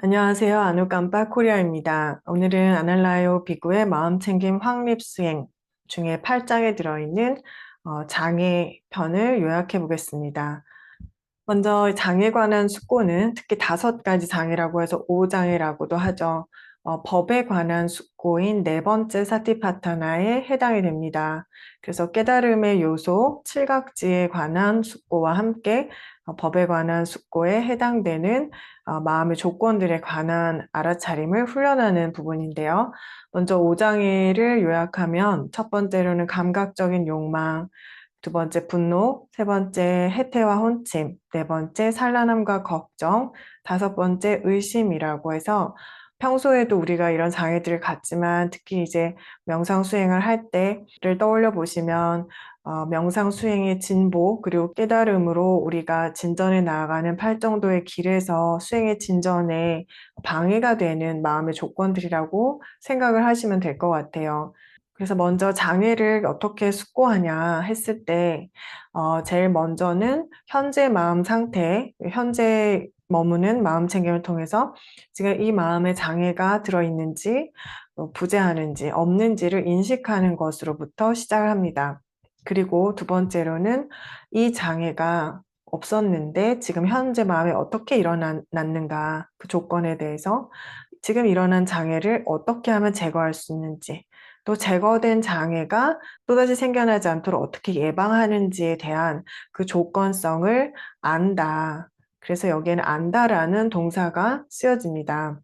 안녕하세요. 아누깜빡 코리아입니다. 오늘은 아날라요 비구의 마음챙김 확립수행 중에 8장에 들어있는 어, 장애 편을 요약해 보겠습니다. 먼저 장애에 관한 숙고는 특히 다섯 가지 장애라고 해서 오장애라고도 하죠. 어, 법에 관한 숙고인 네 번째 사티파타나에 해당이 됩니다. 그래서 깨달음의 요소, 칠각지에 관한 숙고와 함께 어, 법에 관한 숙고에 해당되는 어, 마음의 조건들에 관한 알아차림을 훈련하는 부분인데요. 먼저 오장애를 요약하면 첫 번째로는 감각적인 욕망, 두 번째 분노, 세 번째 해태와 혼침, 네 번째 산란함과 걱정, 다섯 번째 의심이라고 해서 평소에도 우리가 이런 장애들을 갖지만 특히 이제 명상 수행을 할 때를 떠올려 보시면 어, 명상 수행의 진보 그리고 깨달음으로 우리가 진전해 나아가는 팔 정도의 길에서 수행의 진전에 방해가 되는 마음의 조건들이라고 생각을 하시면 될 것 같아요. 그래서 먼저 장애를 어떻게 숙고하냐 했을 때, 어, 제일 먼저는 현재 마음 상태, 현재 머무는 마음 챙김을 통해서 지금 이 마음에 장애가 들어있는지, 어, 부재하는지, 없는지를 인식하는 것으로부터 시작을 합니다. 그리고 두 번째로는 이 장애가 없었는데 지금 현재 마음에 어떻게 일어났는가 그 조건에 대해서 지금 일어난 장애를 어떻게 하면 제거할 수 있는지 또 제거된 장애가 또다시 생겨나지 않도록 어떻게 예방하는지에 대한 그 조건성을 안다. 그래서 여기에는 안다라는 동사가 쓰여집니다.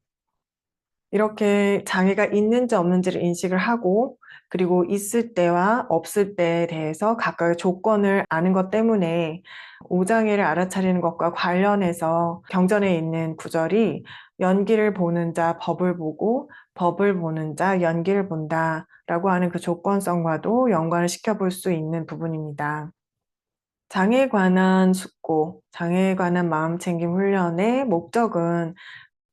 이렇게 장애가 있는지 없는지를 인식을 하고 그리고 있을 때와 없을 때에 대해서 각각의 조건을 아는 것 때문에 오장애를 알아차리는 것과 관련해서 경전에 있는 구절이 연기를 보는 자 법을 보고 법을 보는 자 연기를 본다 라고 하는 그 조건성과도 연관을 시켜볼 수 있는 부분입니다. 장애에 관한 숙고, 장애에 관한 마음챙김 훈련의 목적은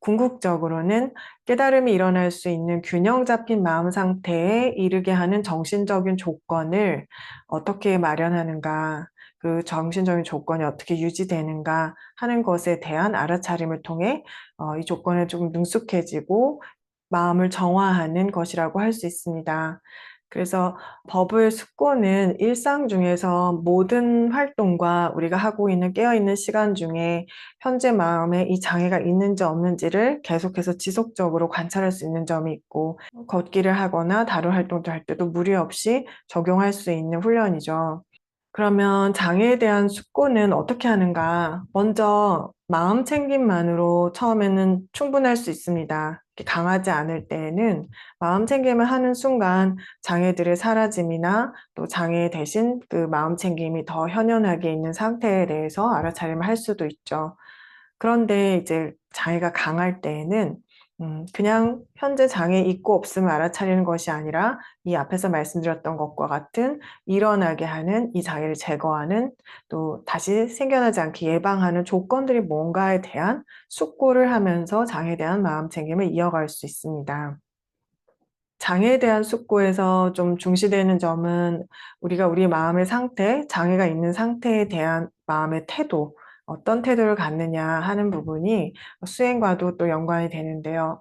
궁극적으로는 깨달음이 일어날 수 있는 균형 잡힌 마음 상태에 이르게 하는 정신적인 조건을 어떻게 마련하는가, 그 정신적인 조건이 어떻게 유지되는가 하는 것에 대한 알아차림을 통해 어, 이 조건에 조금 능숙해지고 마음을 정화하는 것이라고 할 수 있습니다. 그래서 법을 숙고는 일상 중에서 모든 활동과 우리가 하고 있는 깨어있는 시간 중에 현재 마음에 이 장애가 있는지 없는지를 계속해서 지속적으로 관찰할 수 있는 점이 있고 걷기를 하거나 다른 활동도 할 때도 무리 없이 적용할 수 있는 훈련이죠. 그러면 장애에 대한 숙고는 어떻게 하는가? 먼저 마음 챙김만으로 처음에는 충분할 수 있습니다. 강하지 않을 때에는 마음 챙김을 하는 순간 장애들의 사라짐이나 또 장애 대신 그 마음 챙김이 더 현연하게 있는 상태에 대해서 알아차림을 할 수도 있죠. 그런데 이제 장애가 강할 때에는 음, 그냥 현재 장애 있고 없음을 알아차리는 것이 아니라 이 앞에서 말씀드렸던 것과 같은 일어나게 하는 이 장애를 제거하는 또 다시 생겨나지 않게 예방하는 조건들이 뭔가에 대한 숙고를 하면서 장애에 대한 마음 챙김을 이어갈 수 있습니다. 장애에 대한 숙고에서 좀 중시되는 점은 우리가 우리 마음의 상태, 장애가 있는 상태에 대한 마음의 태도, 어떤 태도를 갖느냐 하는 부분이 수행과도 또 연관이 되는데요.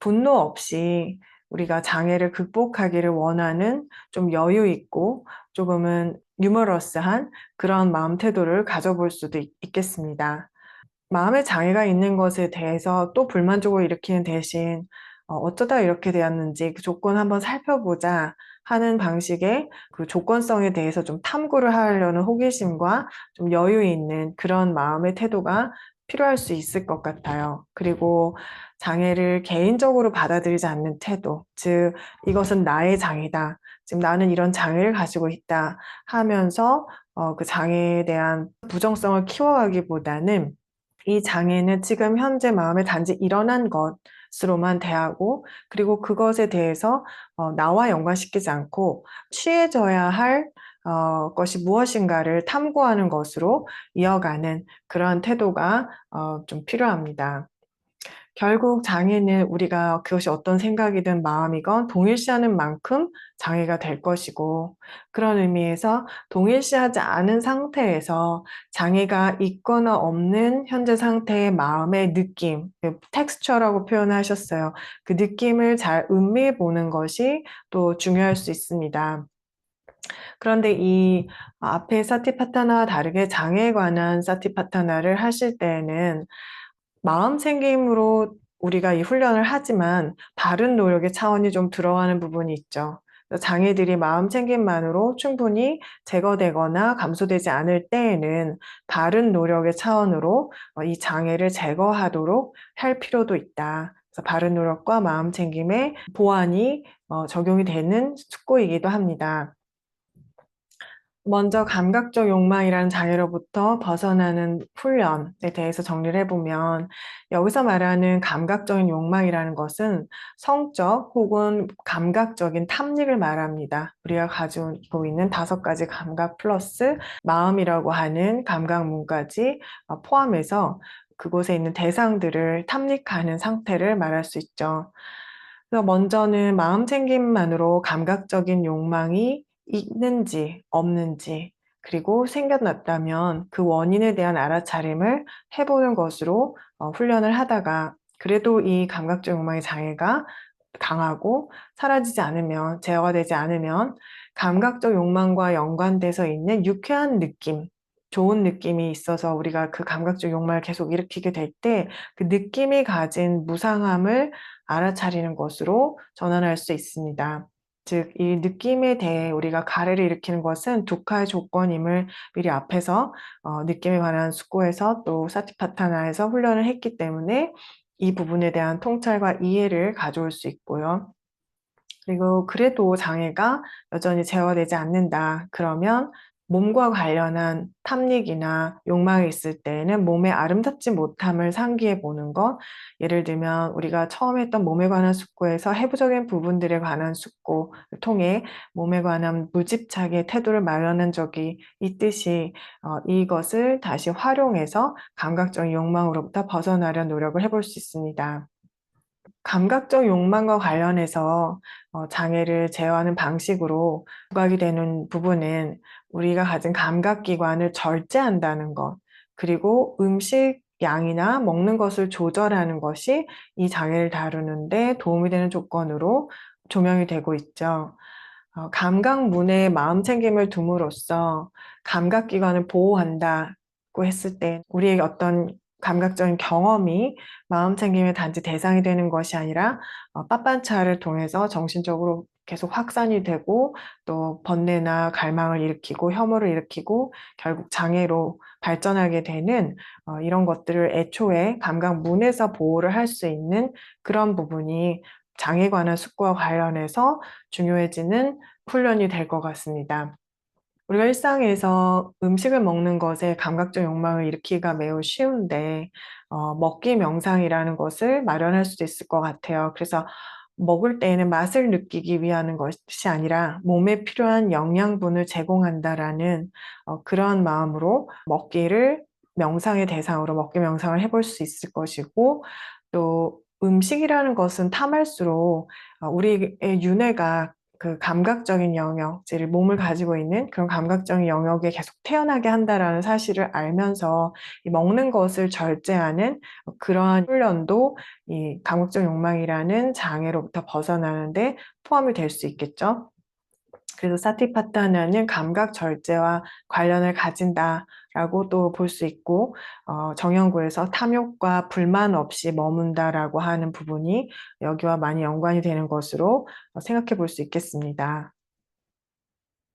분노 없이 우리가 장애를 극복하기를 원하는 좀 여유 있고 조금은 유머러스한 그런 마음 태도를 가져볼 수도 있, 겠습니다 마음의 장애가 있는 것에 대해서 또 불만족을 일으키는 대신 어, 어쩌다 이렇게 되었는지 그 조건 한번 살펴보자 하는 방식의 그 조건성에 대해서 좀 탐구를 하려는 호기심과 좀 여유 있는 그런 마음의 태도가 필요할 수 있을 것 같아요. 그리고 장애를 개인적으로 받아들이지 않는 태도, 즉 이것은 나의 장애다. 지금 나는 이런 장애를 가지고 있다 하면서 어, 그 장애에 대한 부정성을 키워가기보다는 이 장애는 지금 현재 마음에 단지 일어난 것, 로만 대하고 그리고 그것에 대해서 어, 나와 연관시키지 않고 취해져야 할 어, 것이 무엇인가를 탐구하는 것으로 이어가는 그런 태도가 어, 좀 필요합니다. 결국 장애는 우리가 그것이 어떤 생각이든 마음이건 동일시하는 만큼 장애가 될 것이고 그런 의미에서 동일시하지 않은 상태에서 장애가 있거나 없는 현재 상태의 마음의 느낌, 텍스처라고 표현하셨어요. 그 느낌을 잘 음미해 보는 것이 또 중요할 수 있습니다. 그런데 이 앞에 사티파타나와 다르게 장애에 관한 사티파타나를 하실 때에는 마음 챙김으로 우리가 이 훈련을 하지만 다른 노력의 차원이 좀 들어가는 부분이 있죠. 장애들이 마음 챙김만으로 충분히 제거되거나 감소되지 않을 때에는 다른 노력의 차원으로 어, 이 장애를 제거하도록 할 필요도 있다. 그래서 바른 노력과 마음 챙김의 보완이 어, 적용이 되는 숙고이기도 합니다. 먼저 감각적 욕망이라는 장애로부터 벗어나는 훈련에 대해서 정리를 해보면 여기서 말하는 감각적인 욕망이라는 것은 성적 혹은 감각적인 탐닉을 말합니다. 우리가 가지고 있는 다섯 가지 감각 플러스 마음이라고 하는 감각문까지 포함해서 그곳에 있는 대상들을 탐닉하는 상태를 말할 수 있죠. 그래서 먼저는 마음 챙김만으로 감각적인 욕망이 있는지 없는지 그리고 생겨났다면 그 원인에 대한 알아차림을 해보는 것으로 어, 훈련을 하다가 그래도 이 감각적 욕망의 장애가 강하고 사라지지 않으면 제어가 되지 않으면 감각적 욕망과 연관돼서 있는 유쾌한 느낌 좋은 느낌이 있어서 우리가 그 감각적 욕망을 계속 일으키게 될 때 그 느낌이 가진 무상함을 알아차리는 것으로 전환할 수 있습니다. 즉, 이 느낌에 대해 우리가 가래를 일으키는 것은 두카의 조건임을 미리 앞에서 어, 느낌에 관한 숙고에서 또 사티파타나에서 훈련을 했기 때문에 이 부분에 대한 통찰과 이해를 가져올 수 있고요. 그리고 그래도 장애가 여전히 제어되지 않는다. 그러면 몸과 관련한 탐닉이나 욕망이 있을 때는 몸의 아름답지 못함을 상기해 보는 것. 예를 들면 우리가 처음 했던 몸에 관한 숙고에서 해부적인 부분들에 관한 숙고를 통해 몸에 관한 무집착의 태도를 마련한 적이 있듯이 어, 이것을 다시 활용해서 감각적인 욕망으로부터 벗어나려 노력을 해볼 수 있습니다. 감각적 욕망과 관련해서 어, 장애를 제어하는 방식으로 부각이 되는 부분은 우리가 가진 감각기관을 절제한다는 것, 그리고 음식 양이나 먹는 것을 조절하는 것이 이 장애를 다루는데 도움이 되는 조건으로 조명이 되고 있죠. 어, 감각 문에 마음 챙김을 둠으로써 감각기관을 보호한다고 했을 때 우리에게 어떤 감각적인 경험이 마음 챙김의 단지 대상이 되는 것이 아니라 어, 빳빳차를 통해서 정신적으로 계속 확산이 되고 또 번뇌나 갈망을 일으키고 혐오를 일으키고 결국 장애로 발전하게 되는 어, 이런 것들을 애초에 감각 문에서 보호를 할 수 있는 그런 부분이 장애 관한 숙고와 관련해서 중요해지는 훈련이 될 것 같습니다. 우리가 일상에서 음식을 먹는 것에 감각적 욕망을 일으키기가 매우 쉬운데 어, 먹기 명상이라는 것을 마련할 수도 있을 것 같아요. 그래서 먹을 때에는 맛을 느끼기 위한 것이 아니라 몸에 필요한 영양분을 제공한다라는 어, 그런 마음으로 먹기를 명상의 대상으로 먹기 명상을 해볼 수 있을 것이고 또 음식이라는 것은 탐할수록 어, 우리의 윤회가 그 감각적인 영역, 즉 몸을 가지고 있는 그런 감각적인 영역에 계속 태어나게 한다라는 사실을 알면서 이 먹는 것을 절제하는 그러한 훈련도 이 감각적 욕망이라는 장애로부터 벗어나는데 포함이 될 수 있겠죠. 그래서 사티파타나는 감각 절제와 관련을 가진다라고 또 볼 수 있고 어, 정연구에서 탐욕과 불만 없이 머문다라고 하는 부분이 여기와 많이 연관이 되는 것으로 생각해 볼 수 있겠습니다.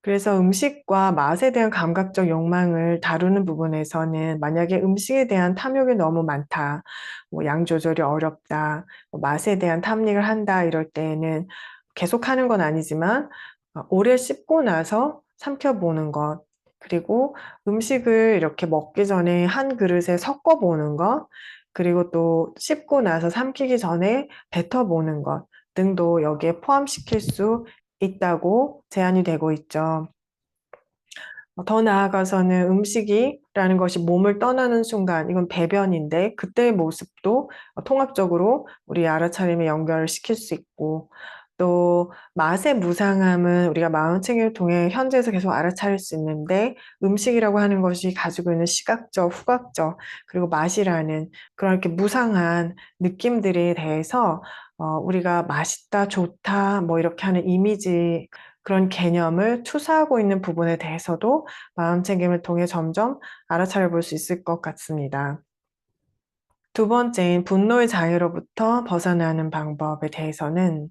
그래서 음식과 맛에 대한 감각적 욕망을 다루는 부분에서는 만약에 음식에 대한 탐욕이 너무 많다, 뭐 양 조절이 어렵다, 뭐 맛에 대한 탐닉을 한다 이럴 때에는 계속하는 건 아니지만 어, 오래 씹고 나서 삼켜보는 것, 그리고 음식을 이렇게 먹기 전에 한 그릇에 섞어보는 것, 그리고 또 씹고 나서 삼키기 전에 뱉어보는 것 등도 여기에 포함시킬 수 있다고 제안이 되고 있죠. 어, 더 나아가서는 음식이라는 것이 몸을 떠나는 순간, 이건 배변인데, 그때의 모습도 어, 통합적으로 우리 알아차림에 연결을 시킬 수 있고, 또 맛의 무상함은 우리가 마음챙김을 통해 현재에서 계속 알아차릴 수 있는데, 음식이라고 하는 것이 가지고 있는 시각적, 후각적, 그리고 맛이라는 그런 이렇게 무상한 느낌들에 대해서 어, 우리가 맛있다, 좋다, 뭐 이렇게 하는 이미지, 그런 개념을 투사하고 있는 부분에 대해서도 마음챙김을 통해 점점 알아차려 볼 수 있을 것 같습니다. 두 번째인 분노의 장애로부터 벗어나는 방법에 대해서는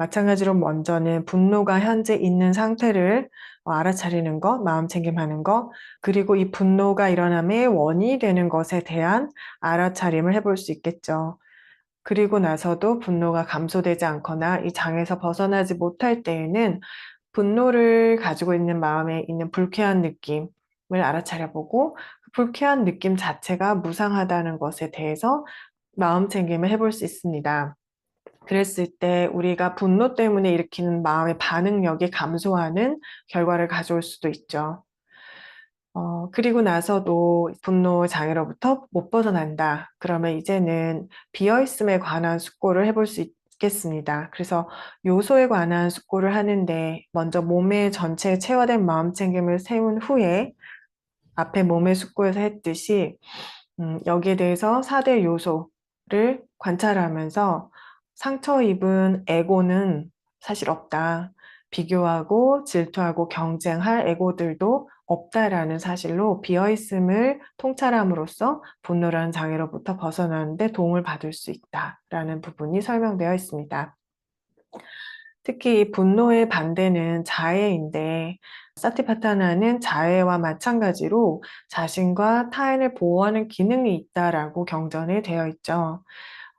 마찬가지로 먼저는 분노가 현재 있는 상태를 알아차리는 것, 마음 챙김하는 것, 그리고 이 분노가 일어남의 원인이 되는 것에 대한 알아차림을 해볼 수 있겠죠. 그리고 나서도 분노가 감소되지 않거나 이 장에서 벗어나지 못할 때에는 분노를 가지고 있는 마음에 있는 불쾌한 느낌을 알아차려보고 그 불쾌한 느낌 자체가 무상하다는 것에 대해서 마음 챙김을 해볼 수 있습니다. 그랬을 때 우리가 분노 때문에 일으키는 마음의 반응력이 감소하는 결과를 가져올 수도 있죠. 어, 그리고 나서도 분노 장애로부터 못 벗어난다. 그러면 이제는 비어있음에 관한 숙고를 해볼 수 있겠습니다. 그래서 요소에 관한 숙고를 하는데 먼저 몸의 전체에 체화된 마음 챙김을 세운 후에 앞에 몸의 숙고에서 했듯이 음, 여기에 대해서 4대 요소를 관찰하면서 상처 입은 에고는 사실 없다. 비교하고 질투하고 경쟁할 에고들도 없다라는 사실로 비어있음을 통찰함으로써 분노라는 장애로부터 벗어나는데 도움을 받을 수 있다라는 부분이 설명되어 있습니다. 특히 분노의 반대는 자애인데 사티파타나는 자애와 마찬가지로 자신과 타인을 보호하는 기능이 있다라고 경전에 되어 있죠.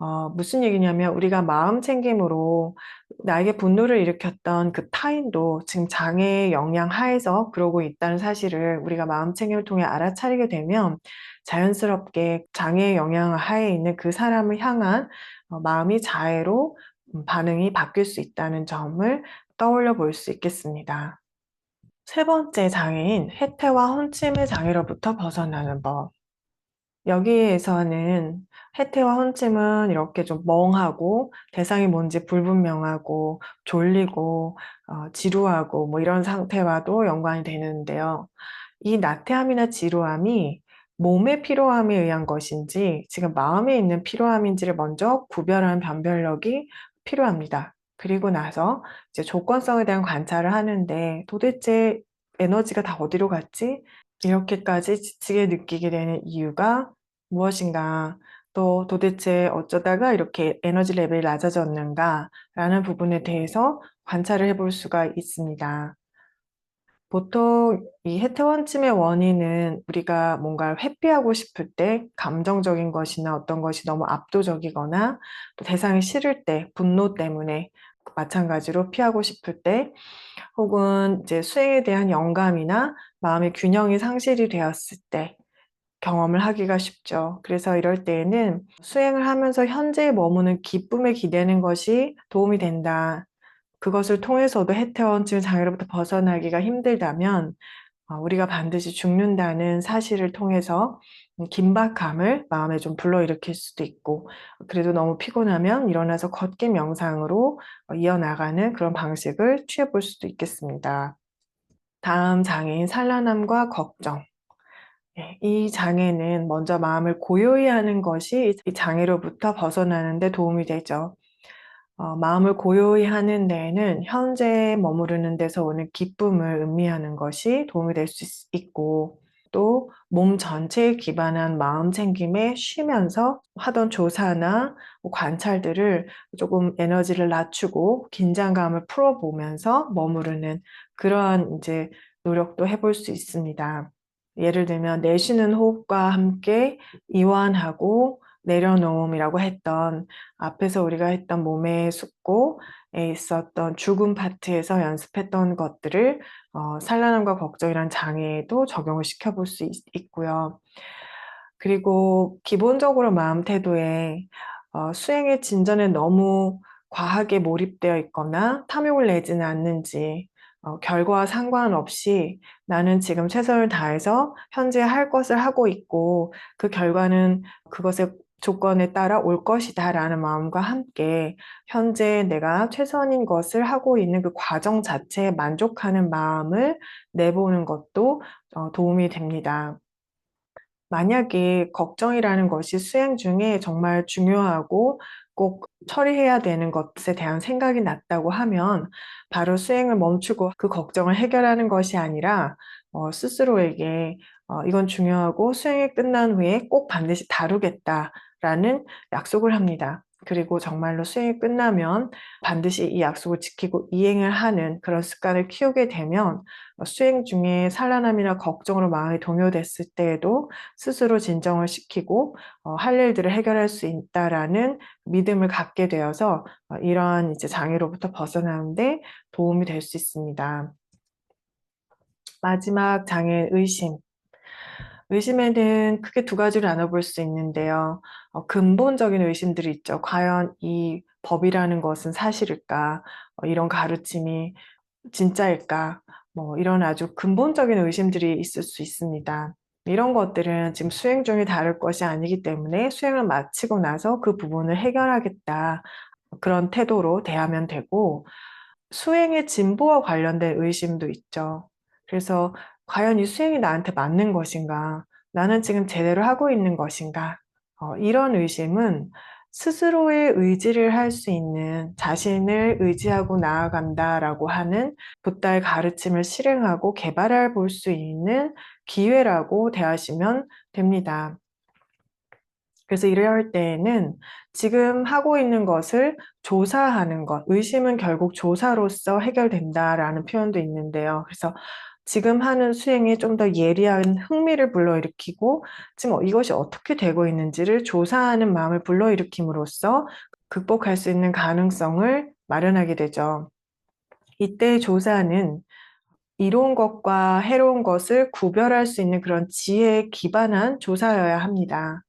어, 무슨 얘기냐면 우리가 마음 챙김으로 나에게 분노를 일으켰던 그 타인도 지금 장애의 영향 하에서 그러고 있다는 사실을 우리가 마음 챙김을 통해 알아차리게 되면 자연스럽게 장애의 영향 하에 있는 그 사람을 향한 어, 마음이 자애로 음, 반응이 바뀔 수 있다는 점을 떠올려 볼 수 있겠습니다. 세 번째 장애인 해태와 혼침의 장애로부터 벗어나는 법. 여기에서는 해태와 혼침은 이렇게 좀 멍하고 대상이 뭔지 불분명하고 졸리고 어, 지루하고 뭐 이런 상태와도 연관이 되는데요. 이 나태함이나 지루함이 몸의 피로함에 의한 것인지 지금 마음에 있는 피로함인지를 먼저 구별하는 변별력이 필요합니다. 그리고 나서 이제 조건성에 대한 관찰을 하는데 도대체 에너지가 다 어디로 갔지? 이렇게까지 지치게 느끼게 되는 이유가 무엇인가? 또 도대체 어쩌다가 이렇게 에너지 레벨이 낮아졌는가? 라는 부분에 대해서 관찰을 해볼 수가 있습니다. 보통 이 해태원침의 원인은 우리가 뭔가를 회피하고 싶을 때 감정적인 것이나 어떤 것이 너무 압도적이거나 또 대상이 싫을 때 분노 때문에 마찬가지로 피하고 싶을 때 혹은 이제 수행에 대한 영감이나 마음의 균형이 상실이 되었을 때 경험을 하기가 쉽죠. 그래서 이럴 때에는 수행을 하면서 현재에 머무는 기쁨에 기대는 것이 도움이 된다. 그것을 통해서도 해태원증 장애로부터 벗어나기가 힘들다면 어, 우리가 반드시 죽는다는 사실을 통해서 긴박함을 마음에 좀 불러일으킬 수도 있고 그래도 너무 피곤하면 일어나서 걷기 명상으로 어, 이어나가는 그런 방식을 취해 볼 수도 있겠습니다. 다음 장애인 산란함과 걱정. 네, 이 장애는 먼저 마음을 고요히 하는 것이 이 장애로부터 벗어나는 데 도움이 되죠. 어, 마음을 고요히 하는 데에는 현재 머무르는 데서 오는 기쁨을 의미하는 것이 도움이 될 수 있고 또 몸 전체에 기반한 마음 챙김에 쉬면서 하던 조사나 뭐 관찰들을 조금 에너지를 낮추고 긴장감을 풀어보면서 머무르는 그러한 이제 노력도 해볼 수 있습니다. 예를 들면 내쉬는 호흡과 함께 이완하고 내려놓음이라고 했던 앞에서 우리가 했던 몸의 숙고에 있었던 죽음 파트에서 연습했던 것들을 어, 산란함과 걱정이란 장애에도 적용을 시켜볼 수 있, 고요. 그리고 기본적으로 마음 태도에 어, 수행의 진전에 너무 과하게 몰입되어 있거나 탐욕을 내지는 않는지 어, 결과와 상관없이 나는 지금 최선을 다해서 현재 할 것을 하고 있고 그 결과는 그것의 조건에 따라 올 것이다 라는 마음과 함께 현재 내가 최선인 것을 하고 있는 그 과정 자체에 만족하는 마음을 내보는 것도 어, 도움이 됩니다. 만약에 걱정이라는 것이 수행 중에 정말 중요하고 꼭 처리해야 되는 것에 대한 생각이 났다고 하면 바로 수행을 멈추고 그 걱정을 해결하는 것이 아니라 어, 스스로에게 어, 이건 중요하고 수행이 끝난 후에 꼭 반드시 다루겠다 라는 약속을 합니다. 그리고 정말로 수행이 끝나면 반드시 이 약속을 지키고 이행을 하는 그런 습관을 키우게 되면 수행 중에 산란함이나 걱정으로 마음이 동요됐을 때에도 스스로 진정을 시키고 어, 할 일들을 해결할 수 있다라는 믿음을 갖게 되어서 어, 이러한 이제 장애로부터 벗어나는데 도움이 될 수 있습니다. 마지막 장애 의심. 의심에는 크게 두 가지로 나눠볼 수 있는데요. 어, 근본적인 의심들이 있죠. 과연 이 법이라는 것은 사실일까? 어, 이런 가르침이 진짜일까? 뭐 이런 아주 근본적인 의심들이 있을 수 있습니다. 이런 것들은 지금 수행 중에 다룰 것이 아니기 때문에 수행을 마치고 나서 그 부분을 해결하겠다. 그런 태도로 대하면 되고, 수행의 진보와 관련된 의심도 있죠. 그래서 과연 이 수행이 나한테 맞는 것인가? 나는 지금 제대로 하고 있는 것인가? 어, 이런 의심은 스스로의 의지를 할 수 있는 자신을 의지하고 나아간다라고 하는 부다의 가르침을 실행하고 개발해 볼 수 있는 기회라고 대하시면 됩니다. 그래서 이럴 때에는 지금 하고 있는 것을 조사하는 것, 의심은 결국 조사로서 해결된다라는 표현도 있는데요. 그래서 지금 하는 수행이 좀더 예리한 흥미를 불러일으키고 지금 이것이 어떻게 되고 있는지를 조사하는 마음을 불러일으킴으로써 극복할 수 있는 가능성을 마련하게 되죠. 이때 조사는 이로운 것과 해로운 것을 구별할 수 있는 그런 지혜에 기반한 조사여야 합니다.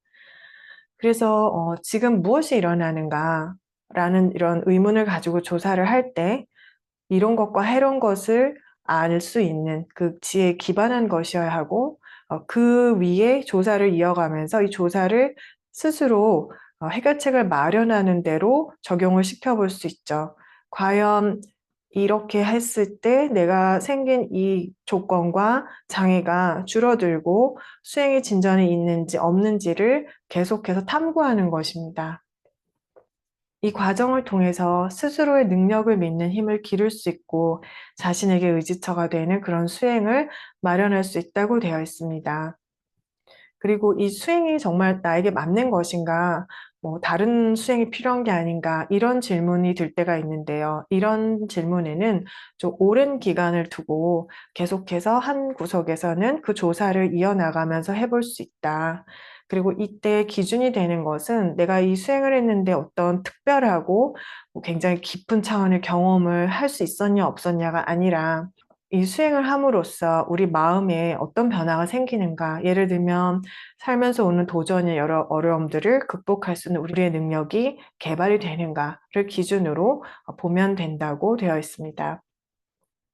그래서 어, 지금 무엇이 일어나는가 라는 이런 의문을 가지고 조사를 할 때 이런 것과 해로운 것을 알 수 있는 그 지혜에 기반한 것이어야 하고 어, 그 위에 조사를 이어가면서 이 조사를 스스로 어, 해결책을 마련하는 대로 적용을 시켜볼 수 있죠. 과연 이렇게 했을 때 내가 생긴 이 조건과 장애가 줄어들고 수행의 진전이 있는지 없는지를 계속해서 탐구하는 것입니다. 이 과정을 통해서 스스로의 능력을 믿는 힘을 기를 수 있고 자신에게 의지처가 되는 그런 수행을 마련할 수 있다고 되어 있습니다. 그리고 이 수행이 정말 나에게 맞는 것인가, 뭐 다른 수행이 필요한 게 아닌가 이런 질문이 들 때가 있는데요. 이런 질문에는 좀 오랜 기간을 두고 계속해서 한 구석에서는 그 조사를 이어나가면서 해볼 수 있다. 그리고 이때 기준이 되는 것은 내가 이 수행을 했는데 어떤 특별하고 뭐 굉장히 깊은 차원의 경험을 할 수 있었냐 없었냐가 아니라 이 수행을 함으로써 우리 마음에 어떤 변화가 생기는가. 예를 들면 살면서 오는 도전의 여러 어려움들을 극복할 수 있는 우리의 능력이 개발이 되는가를 기준으로 보면 된다고 되어 있습니다.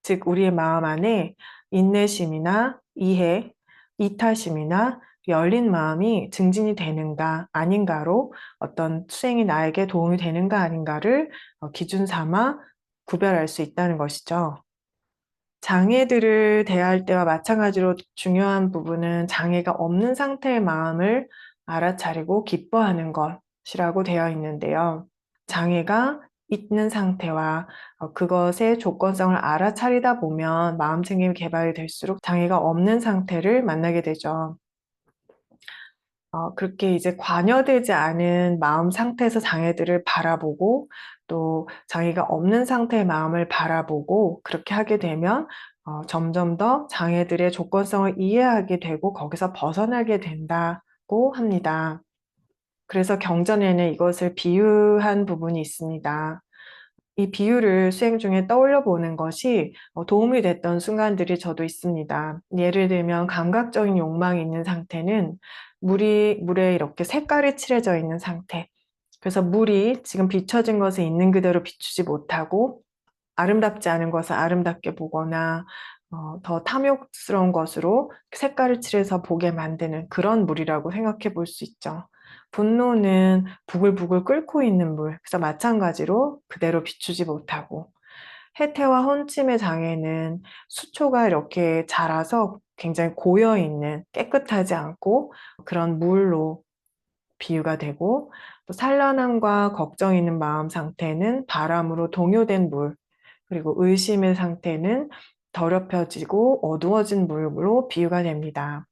즉, 우리의 마음 안에 인내심이나 이해, 이타심이나 열린 마음이 증진이 되는가 아닌가로 어떤 수행이 나에게 도움이 되는가 아닌가를 기준 삼아 구별할 수 있다는 것이죠. 장애들을 대할 때와 마찬가지로 중요한 부분은 장애가 없는 상태의 마음을 알아차리고 기뻐하는 것이라고 되어 있는데요. 장애가 있는 상태와 어, 그것의 조건성을 알아차리다 보면 마음 챙김 개발이 될수록 장애가 없는 상태를 만나게 되죠. 어, 그렇게 이제 관여되지 않은 마음 상태에서 장애들을 바라보고 또 장애가 없는 상태의 마음을 바라보고 그렇게 하게 되면 어, 점점 더 장애들의 조건성을 이해하게 되고 거기서 벗어나게 된다고 합니다. 그래서 경전에는 이것을 비유한 부분이 있습니다. 이 비유를 수행 중에 떠올려 보는 것이 어, 도움이 됐던 순간들이 저도 있습니다. 예를 들면 감각적인 욕망이 있는 상태는 물이, 물에 이렇게 색깔이 칠해져 있는 상태. 그래서 물이 지금 비춰진 것에 있는 그대로 비추지 못하고 아름답지 않은 것을 아름답게 보거나 어, 더 탐욕스러운 것으로 색깔을 칠해서 보게 만드는 그런 물이라고 생각해 볼 수 있죠. 분노는 부글부글 끓고 있는 물, 그래서 마찬가지로 그대로 비추지 못하고 해태와 혼침의 장애는 수초가 이렇게 자라서 굉장히 고여 있는 깨끗하지 않고 그런 물로 비유가 되고 또 산란함과 걱정 있는 마음 상태는 바람으로 동요된 물 그리고 의심의 상태는 더럽혀지고 어두워진 물로 비유가 됩니다.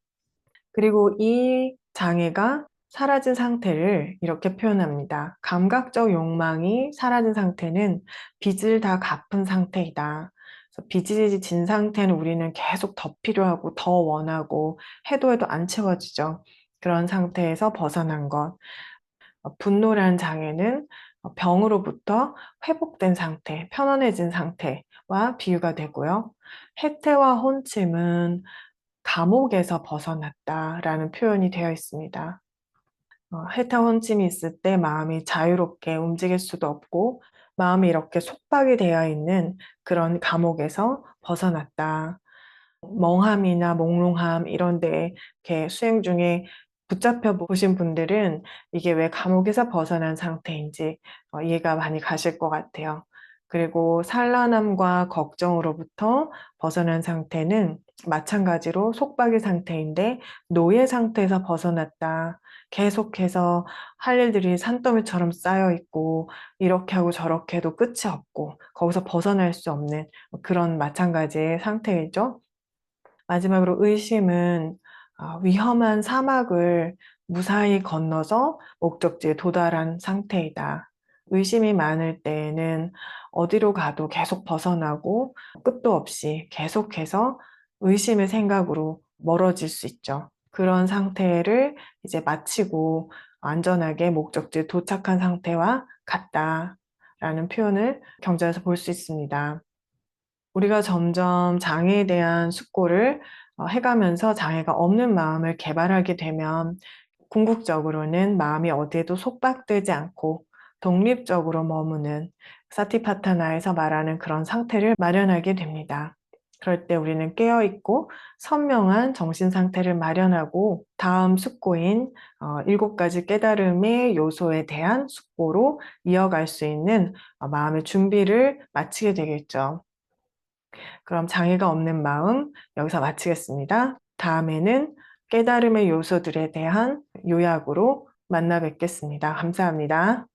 그리고 이 장애가 사라진 상태를 이렇게 표현합니다. 감각적 욕망이 사라진 상태는 빚을 다 갚은 상태이다. 빚이 진 상태는 우리는 계속 더 필요하고 더 원하고 해도 해도 안 채워지죠. 그런 상태에서 벗어난 것. 분노란 장애는 병으로부터 회복된 상태, 편안해진 상태와 비유가 되고요. 해태와 혼침은 감옥에서 벗어났다라는 표현이 되어 있습니다. 어, 해태 혼침이 있을 때 마음이 자유롭게 움직일 수도 없고 마음이 이렇게 속박이 되어 있는 그런 감옥에서 벗어났다. 멍함이나 몽롱함 이런 데 이렇게 수행 중에 붙잡혀 보신 분들은 이게 왜 감옥에서 벗어난 상태인지 어, 이해가 많이 가실 것 같아요. 그리고 산란함과 걱정으로부터 벗어난 상태는 마찬가지로 속박의 상태인데 노예 상태에서 벗어났다. 계속해서 할 일들이 산더미처럼 쌓여 있고 이렇게 하고 저렇게 해도 끝이 없고 거기서 벗어날 수 없는 그런 마찬가지의 상태이죠. 마지막으로 의심은 아, 위험한 사막을 무사히 건너서 목적지에 도달한 상태이다. 의심이 많을 때에는 어디로 가도 계속 벗어나고 끝도 없이 계속해서 의심의 생각으로 멀어질 수 있죠. 그런 상태를 이제 마치고 안전하게 목적지에 도착한 상태와 같다라는 표현을 경전에서 볼 수 있습니다. 우리가 점점 장애에 대한 숙고를 어, 해가면서 장애가 없는 마음을 개발하게 되면 궁극적으로는 마음이 어디에도 속박되지 않고 독립적으로 머무는 사티파타나에서 말하는 그런 상태를 마련하게 됩니다. 그럴 때 우리는 깨어있고 선명한 정신 상태를 마련하고 다음 숙고인 어, 일곱 가지 깨달음의 요소에 대한 숙고로 이어갈 수 있는 어, 마음의 준비를 마치게 되겠죠. 그럼 장애가 없는 마음 여기서 마치겠습니다. 다음에는 깨달음의 요소들에 대한 요약으로 만나 뵙겠습니다. 감사합니다.